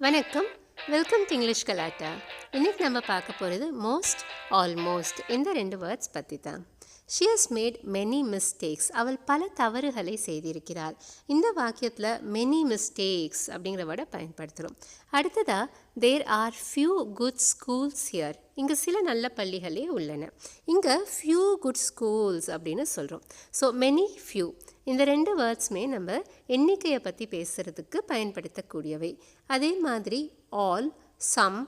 வணக்கம். Welcome to English கலாட்டா இன்னைக்கு நம்ம பார்க்க போகிறது மோஸ்ட் ஆல்மோஸ்ட் இந்த ரெண்டு வேர்ட்ஸ் பற்றி தான் she has made many mistakes அவள் பல தவறுகளை செய்திருக்கிறாள். இந்த வாக்கியத்தில் மெனி மிஸ்டேக்ஸ் அப்படிங்கிற வேர்டை பயன்படுத்துகிறோம் அடுத்ததாக there are few good schools here இங்கே சில நல்ல பள்ளிகளே உள்ளன. இங்கே ஃபியூ குட் ஸ்கூல்ஸ் அப்படின்னு சொல்கிறோம் ஸோ மெனி ஃபியூ இந்த ரெண்டு வேர்ட்ஸுமே நம்ம எண்ணிக்கையை பற்றி பேசுகிறதுக்கு பயன்படுத்தக்கூடியவை. அதே மாதிரி ஆல் சம்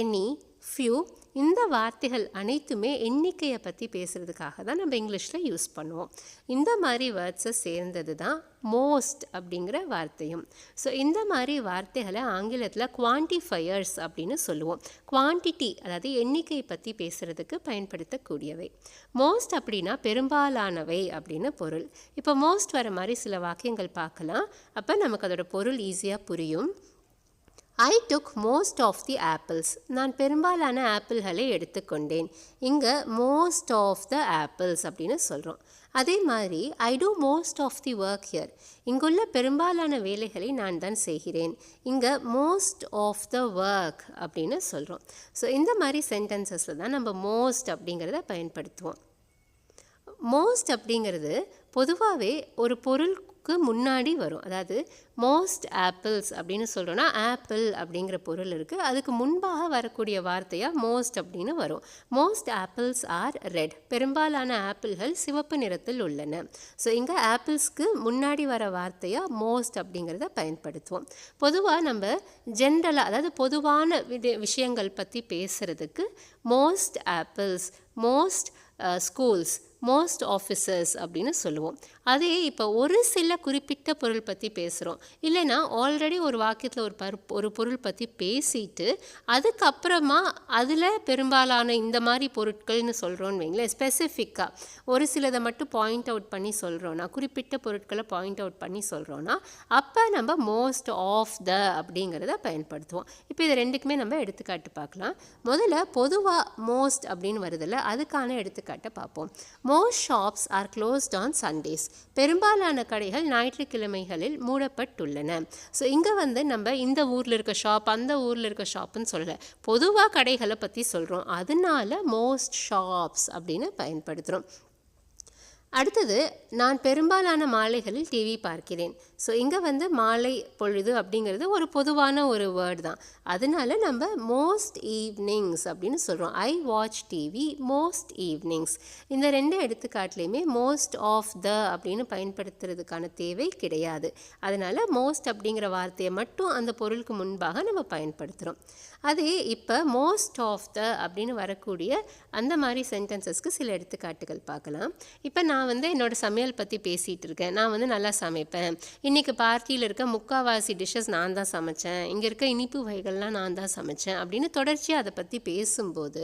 எனி ஃபியூ இந்த வார்த்தைகள் அனைத்துமே எண்ணிக்கையை பற்றி பேசுகிறதுக்காக தான் நம்ம இங்கிலீஷில் யூஸ் பண்ணுவோம். இந்த மாதிரி வேர்ட்ஸை சேர்ந்தது தான் மோஸ்ட் அப்படிங்கிற வார்த்தையும். ஸோ இந்த மாதிரி வார்த்தைகளை ஆங்கிலத்தில் குவான்டிஃபையர்ஸ் அப்படின்னு சொல்லுவோம். குவான்டிட்டி அதாவது எண்ணிக்கை பற்றி பேசுகிறதுக்கு பயன்படுத்தக்கூடியவை. மோஸ்ட் அப்படின்னா பெரும்பாலானவை அப்படின்னு பொருள். இப்போ மோஸ்ட் வர மாதிரி சில வாக்கியங்கள் பார்க்கலாம். அப்போ நமக்கு அதோட பொருள் ஈஸியாக புரியும். I took most of the apples நான் பெரும்பாலான ஆப்பிள்களை எடுத்துக்கொண்டேன். இங்கே மோஸ்ட் ஆஃப் த ஆப்பிள்ஸ் அப்படின்னு சொல்கிறோம் அதே மாதிரி I do most of the work here இங்குள்ள பெரும்பாலான வேலைகளை நான் தான் செய்கிறேன். இங்கே மோஸ்ட் ஆஃப் த ஒர்க் அப்படின்னு சொல்கிறோம் ஸோ இந்த மாதிரி சென்டென்சஸில் தான் நம்ம மோஸ்ட் அப்படிங்கிறத பயன்படுத்துவோம். மோஸ்ட் அப்படிங்கிறது பொதுவாகவே ஒரு பொருள் பொருளுக்கு முன்னாடி வரும். அதாவது மோஸ்ட் ஆப்பிள்ஸ் அப்படின்னு சொல்கிறோன்னா ஆப்பிள் அப்படிங்கிற பொருள் இருக்குது அதுக்கு முன்பாக வரக்கூடிய வார்த்தையாக மோஸ்ட் அப்படின்னு வரும். மோஸ்ட் ஆப்பிள்ஸ் ஆர் ரெட் பெரும்பாலான ஆப்பிள்கள் சிவப்பு நிறத்தில் உள்ளன. ஸோ இங்கே ஆப்பிள்ஸ்க்கு முன்னாடி வர வார்த்தையாக மோஸ்ட் அப்படிங்கிறத பயன்படுத்துவோம். பொதுவாக நம்ம ஜென்ரலாக அதாவது பொதுவான விஷயங்கள் பற்றி பேசுகிறதுக்கு most apples most schools most officers அப்படின்னு சொல்லுவோம். அதே இப்போ ஒரு சில குறிப்பிட்ட பொருள் பற்றி பேசுகிறோம் இல்லைன்னா ஆல்ரெடி ஒரு வாக்கியத்தில் ஒரு பரு ஒரு பொருள் பற்றி பேசிட்டு அதுக்கப்புறமா அதில் பெரும்பாலான இந்த மாதிரி பொருட்கள்னு சொல்கிறோன்னு வைங்களேன் ஸ்பெசிஃபிக்காக ஒரு சிலதை மட்டும் பாயிண்ட் அவுட் பண்ணி சொல்கிறோன்னா குறிப்பிட்ட பொருட்களை பாயிண்ட் அவுட் பண்ணி சொல்கிறோன்னா அப்போ நம்ம மோஸ்ட் ஆஃப் த அப்படிங்கிறத பயன்படுத்துவோம். இப்போ இது ரெண்டுக்குமே நம்ம எடுத்துக்காட்டு பார்க்கலாம். முதல்ல பொதுவாக மோஸ்ட் அப்படின்னு வருதில்ல அதுக்கான எடுத்துக்காட்டை பார்ப்போம். Most shops are closed on Sundays பெரும்பாலான கடைகள் ஞாயிற்றுக்கிழமைகளில் மூடப்பட்டுள்ளன. ஸோ இங்கே வந்து நம்ம இந்த ஊரில் இருக்க ஷாப் அந்த ஊரில் இருக்க ஷாப்புன்னு சொல்லலை. பொதுவாக கடைகளை பற்றி சொல்கிறோம் அதனால மோஸ்ட் ஷாப்ஸ் அப்படின்னு பயன்படுத்துகிறோம் அடுத்தது நான் பெரும்பாலான மாலைகளில் டிவி பார்க்கிறேன். ஸோ இங்கே வந்து மாலை பொழுது அப்படிங்கிறது ஒரு பொதுவான ஒரு வேர்டு தான். அதனால நம்ம மோஸ்ட் ஈவினிங்ஸ் அப்படின்னு சொல்கிறோம் I watch TV most evenings இந்த ரெண்டு எடுத்துக்காட்டுலேயுமே மோஸ்ட் ஆஃப் த அப்படின்னு பயன்படுத்துறதுக்கான தேவை கிடையாது. அதனால் மோஸ்ட் அப்படிங்கிற வார்த்தையை மட்டும் அந்த பொருளுக்கு முன்பாக நம்ம பயன்படுத்துகிறோம் அதே இப்போ மோஸ்ட் ஆஃப் த அப்படின்னு வரக்கூடிய அந்த மாதிரி சென்டென்சஸ்க்கு சில எடுத்துக்காட்டுகள் பார்க்கலாம். இப்போ நான் வந்து என்னோடய சமையல் பற்றி பேசிகிட்டு இருக்கேன். நான் வந்து நல்லா சமைப்பேன். இன்றைக்கி பார்ட்டியில் இருக்க முக்கால்வாசி டிஷ்ஷஸ் நான் தான் சமைச்சேன். இங்கே இருக்க இனிப்பு வகைகள்லாம் நான் தான் சமைச்சேன் அப்படின்னு தொடர்ச்சியாக அதை பற்றி பேசும்போது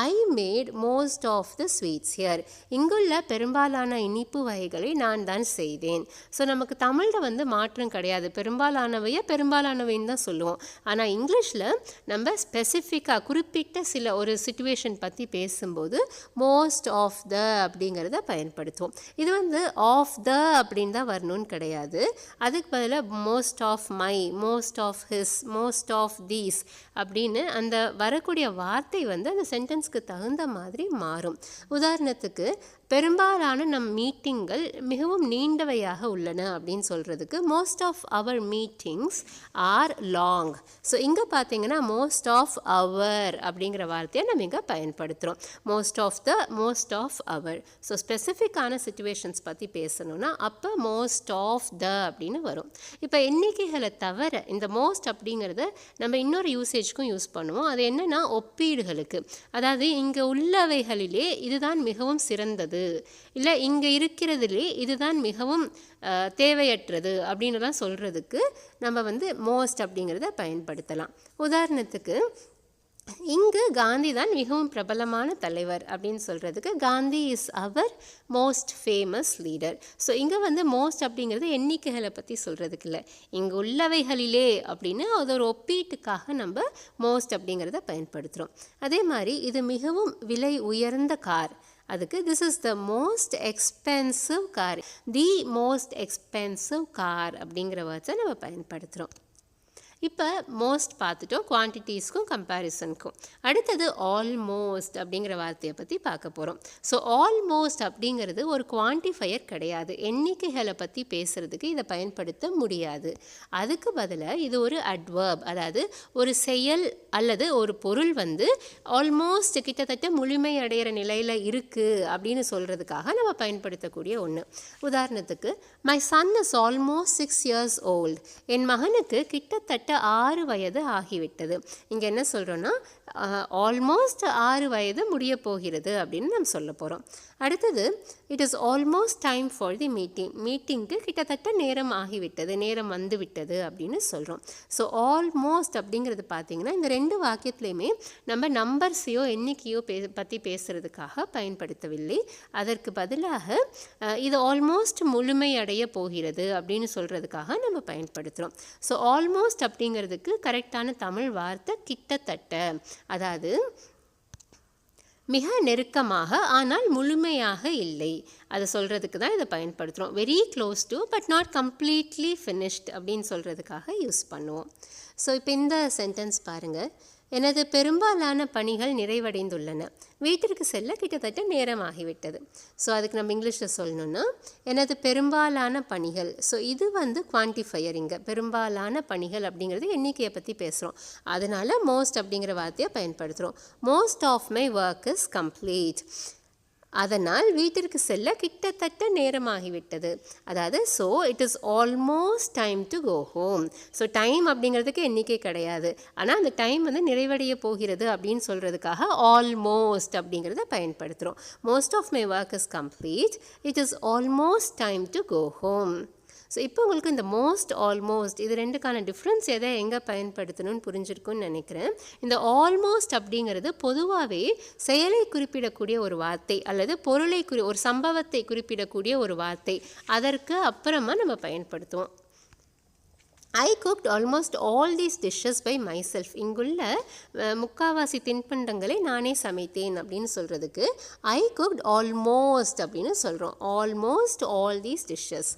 I made most of the sweets here இங்குள்ள பெரும்பாலான இனிப்பு வகைகளை நான் தான் செய்தேன். ஸோ நமக்கு தமிழில் வந்து மாற்றம் கிடையாது. பெரும்பாலானவையை பெரும்பாலானவைன்னு தான் சொல்லுவோம். ஆனால் இங்கிலீஷில் நம்ம ஸ்பெசிஃபிக்காக குறிப்பிட்ட சில ஒரு சுச்சுவேஷன் பற்றி பேசும்போது மோஸ்ட் ஆஃப் த அப்படிங்கிறத பயன்படுத்துவோம். இது வந்து ஆஃப் த அப்படின்னு தான் வரணும்னு கிடையாது. அதுக்கு பதிலாக most of my most of his most of these அப்படின்னு அந்த வரக்கூடிய வார்த்தை வந்து அந்த சென்டென்ஸ்க்கு தகுந்த மாதிரி மாறும். உதாரணத்துக்கு பெரும்பாலான நம் மீட்டிங்கள் மிகவும் நீண்டவையாக உள்ளன அப்படின்னு சொல்கிறதுக்கு most of our meetings are long so இங்கே பார்த்தீங்கன்னா மோஸ்ட் ஆஃப் அவர் அப்படிங்கிற வார்த்தையை நம்ம இங்கே பயன்படுத்துகிறோம் most of the most of our so ஸ்பெசிஃபிக்கான situations பற்றி பேசணும்னா அப்போ மோஸ்ட் ஆஃப் த அப்படின்னு வரும். இப்போ எண்ணிக்கைகளை தவிர இந்த மோஸ்ட் அப்படிங்கிறத நம்ம இன்னொரு யூசேஜ்க்கும் யூஸ் பண்ணுவோம். அது என்னென்னா ஒப்பீடுகளுக்கு. அதாவது இங்கே உள்ளவைகளிலே இதுதான் மிகவும் சிறந்தது. இல்லை இங்கே இருக்கிறதுலே இதுதான் மிகவும் தேவையற்றது அப்படின்னுலாம் சொல்கிறதுக்கு நம்ம வந்து மோஸ்ட் அப்படிங்கிறத பயன்படுத்தலாம். உதாரணத்துக்கு இங்கு காந்தி தான் மிகவும் பிரபலமான தலைவர் அப்படின்னு சொல்கிறதுக்கு Gandhi is our most famous leader so இங்கே வந்து மோஸ்ட் அப்படிங்கிறது எண்ணிக்கைகளை பற்றி சொல்கிறதுக்கு இல்லை. இங்கே உள்ளவைகளிலே அப்படின்னு அது ஒரு ஒப்பீட்டுக்காக நம்ம மோஸ்ட் அப்படிங்கிறத பயன்படுத்துகிறோம் அதே மாதிரி இது மிகவும் விலை உயர்ந்த கார். அதுக்கு this is the most expensive car the most expensive car அப்படிங்கிற வேர்ட்ஸை நம்ம பயன்படுத்துகிறோம் இப்போ மோஸ்ட் பார்த்துட்டோம் குவான்டிட்டிஸ்க்கும் கம்பேரிசனுக்கும் அடுத்தது ஆல்மோஸ்ட் அப்படிங்கிற வார்த்தையை பற்றி பார்க்க போகிறோம் ஸோ ஆல்மோஸ்ட் அப்படிங்கிறது ஒரு குவான்டிஃபையர் கிடையாது. எண்ணிக்கைகளை பற்றி பேசுகிறதுக்கு இதை பயன்படுத்த முடியாது. அதுக்கு பதிலாக இது ஒரு அட்வர்ப் அதாவது ஒரு செயல் அல்லது ஒரு பொருள் வந்து ஆல்மோஸ்ட் கிட்டத்தட்ட முழுமை அடைகிற நிலையில் இருக்குது அப்படின்னு சொல்கிறதுக்காக நம்ம பயன்படுத்தக்கூடிய ஒன்று உதாரணத்துக்கு my son is almost six years old என் மகனுக்கு கிட்டத்தட்ட ஆறு வயது ஆகிவிட்டது. இங்கே என்ன சொல்கிறோன்னா ஆல்மோஸ்ட் ஆறு வயது முடிய போகிறது அப்படின்னு நம்ம சொல்ல போகிறோம் அடுத்தது it is almost time for the meeting மீட்டிங்க்கு கிட்டத்தட்ட நேரம் ஆகிவிட்டது நேரம் வந்து விட்டது அப்படின்னு சொல்கிறோம் ஸோ ஆல்மோஸ்ட் அப்படிங்கிறது பார்த்தீங்கன்னா இந்த ரெண்டு வாக்கியத்துலேயுமே நம்ம நம்பர்ஸையோ எண்ணிக்கையோ பே பற்றி பேசுகிறதுக்காக பயன்படுத்தவில்லை. அதற்கு பதிலாக இது ஆல்மோஸ்ட் முழுமையடைய போகிறது அப்படின்னு சொல்கிறதுக்காக நம்ம பயன்படுத்துகிறோம் ஸோ ஆல்மோஸ்ட் அப்படிங்கிறதுக்கு கரெக்டான தமிழ் வார்த்தை கிட்டத்தட்ட. அதாவது மிக நெருக்கமாக ஆனால் முழுமையாக இல்லை. அதை சொல்கிறதுக்கு தான் இதை பயன்படுத்துகிறோம் very close to but not completely finished அப்படின்னு சொல்கிறதுக்காக யூஸ் பண்ணுவோம். ஸோ இப்போ இந்த சென்டென்ஸ் பாருங்கள் எனது பெரும்பாலான பணிகள் நிறைவடைந்துள்ளன. வீட்டிற்கு செல்ல கிட்டத்தட்ட நேரம் ஆகிவிட்டது ஸோ அதுக்கு நம்ம இங்கிலீஷில் சொல்லணும்னா எனது பெரும்பாலான பணிகள் ஸோ இது வந்து குவான்டிஃபையர் இங்கே பெரும்பாலான பணிகள் அப்படிங்கிறது எண்ணிக்கையை பற்றி பேசுகிறோம் அதனால் மோஸ்ட் அப்படிங்கிற வார்த்தையை பயன்படுத்துகிறோம் most of my work is complete அதனால் வீட்டிற்கு செல்ல கிட்டத்தட்ட நேரமாகிவிட்டது. அதாவது so it is almost time to go home so time அப்படிங்கிறதுக்கு எண்ணிக்கை கிடையாது. ஆனால் அந்த டைம் வந்து நிறைவடைய போகிறது அப்படின்னு சொல்கிறதுக்காக ஆல்மோஸ்ட் அப்படிங்கிறத பயன்படுத்துகிறோம். Most of my work is complete it is almost time to go home so இப்போ உங்களுக்கு இந்த மோஸ்ட் ஆல்மோஸ்ட் இது ரெண்டுக்கான டிஃப்ரென்ஸ் எதை எங்கே பயன்படுத்தணும்னு புரிஞ்சிருக்குன்னு நினைக்கிறேன். இந்த ஆல்மோஸ்ட் அப்படிங்கிறது பொதுவாகவே செயலை குறிப்பிடக்கூடிய ஒரு வார்த்தை அல்லது பொருளை குறி ஒரு சம்பவத்தை குறிப்பிடக்கூடிய ஒரு வார்த்தை. அதற்கு அப்புறமா நம்ம பயன்படுத்துவோம். I cooked almost all these dishes by myself இங்குள்ள முக்காவாசி தின்பண்டங்களை நானே சமைத்தேன் அப்படின்னு சொல்கிறதுக்கு ஐ குக்ட் ஆல்மோஸ்ட் அப்படின்னு சொல்கிறோம் almost all these dishes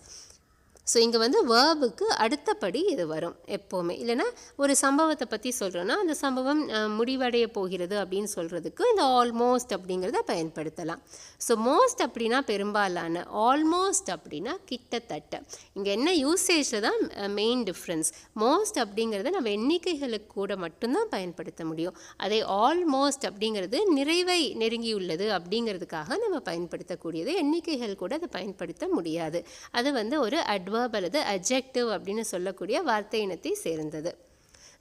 so இங்கே வந்து வேர்புக்கு அடுத்தபடி இது வரும் எப்போவுமே. இல்லைன்னா ஒரு சம்பவத்தை பற்றி சொல்கிறோன்னா அந்த சம்பவம் முடிவடைய போகிறது அப்படின்னு சொல்கிறதுக்கு இந்த ஆல்மோஸ்ட் அப்படிங்கிறத பயன்படுத்தலாம். ஸோ மோஸ்ட் அப்படின்னா பெரும்பாலான ஆல்மோஸ்ட் அப்படின்னா கிட்டத்தட்ட. இங்கே என்ன யூசேஜில் தான் மெயின் டிஃப்ரென்ஸ் மோஸ்ட் அப்படிங்கிறத நம்ம எண்ணிக்கைகளுக்கு கூட மட்டும்தான் பயன்படுத்த முடியும். அதே ஆல்மோஸ்ட் அப்படிங்கிறது நிறைவை நெருங்கியுள்ளது அப்படிங்கிறதுக்காக நம்ம பயன்படுத்தக்கூடியது எண்ணிக்கைகள் கூட அதை பயன்படுத்த முடியாது. அது வந்து ஒரு வேர்ப் அல்லது அஜெக்டிவ் அப்படின்னு சொல்லக்கூடிய வார்த்தை இனத்தை சேர்ந்தது.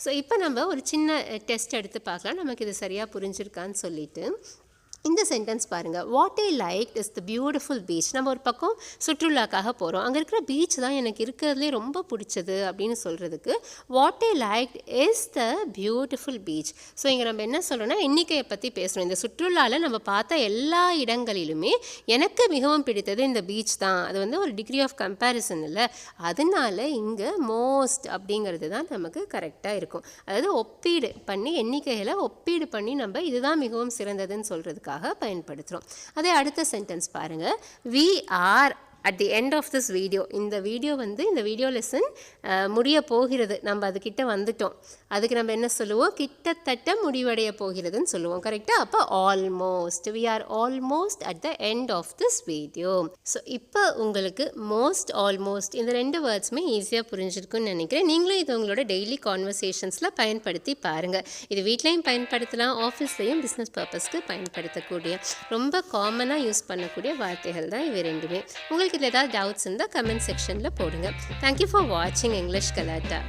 ஸோ இப்போ நம்ம ஒரு சின்ன eh, டெஸ்ட் எடுத்து பார்க்கலாம். நமக்கு இது சரியாக புரிஞ்சிருக்கான்னு சொல்லிட்டு. இந்த சென்டென்ஸ் பாருங்கள் what I like is the beautiful beach நம்ம ஒரு பக்கம் சுற்றுலாக்காக போகிறோம் அங்கே இருக்கிற பீச் தான் எனக்கு இருக்கிறதுலே ரொம்ப பிடிச்சது அப்படின்னு சொல்கிறதுக்கு what I like is the beautiful beach so இங்கே நம்ம என்ன சொல்கிறோன்னா எண்ணிக்கையை பற்றி பேசுகிறோம் இந்த சுற்றுலாவில் நம்ம பார்த்த எல்லா இடங்களிலுமே எனக்கு மிகவும் பிடித்தது இந்த பீச் தான். அது வந்து ஒரு டிகிரி ஆஃப் கம்பேரிசன் இல்லை. அதனால இங்கே மோஸ்ட் அப்படிங்கிறது தான் நமக்கு கரெக்டாக இருக்கும். அதாவது ஒப்பீடு பண்ணி எண்ணிக்கைகளை ஒப்பீடு பண்ணி நம்ம இதுதான் மிகவும் சிறந்ததுன்னு சொல்கிறதுக்காக பயன்படுத்துகிறோம் அதே அடுத்த சென்டென்ஸ் பாருங்கள் we are at the end of this video இந்த வீடியோ வந்து இந்த வீடியோ லெசன் முடிய போகிறது. நம்ம அதுக்கிட்ட வந்துட்டோம். அதுக்கு நம்ம என்ன சொல்லுவோம்? கிட்டத்தட்ட முடிவடைய போகிறதுன்னு சொல்லுவோம். கரெக்டாக அப்போ almost we are almost at the end of this video so இப்போ உங்களுக்கு மோஸ்ட் ஆல்மோஸ்ட் இந்த ரெண்டு வேர்ட்ஸுமே ஈஸியாக புரிஞ்சிருக்குன்னு நினைக்கிறேன். நீங்களும் இது உங்களோட டெய்லி கான்வர்சேஷன்ஸில் பயன்படுத்தி பாருங்கள் இது வீட்லேயும் பயன்படுத்தலாம் ஆஃபீஸ்லேயும் பிஸ்னஸ் பர்பஸ்க்கு பயன்படுத்தக்கூடிய ரொம்ப காமனாக யூஸ் பண்ணக்கூடிய வார்த்தைகள் தான் இவை ரெண்டுமே. உங்களுக்கு இதில் ஏதாவது டவுட்ஸ் இருந்தால் கமெண்ட் செக்ஷனில் போடுங்க. தேங்க்யூ ஃபார் வாட்சிங் இங்கிலீஷ் கலாட்டா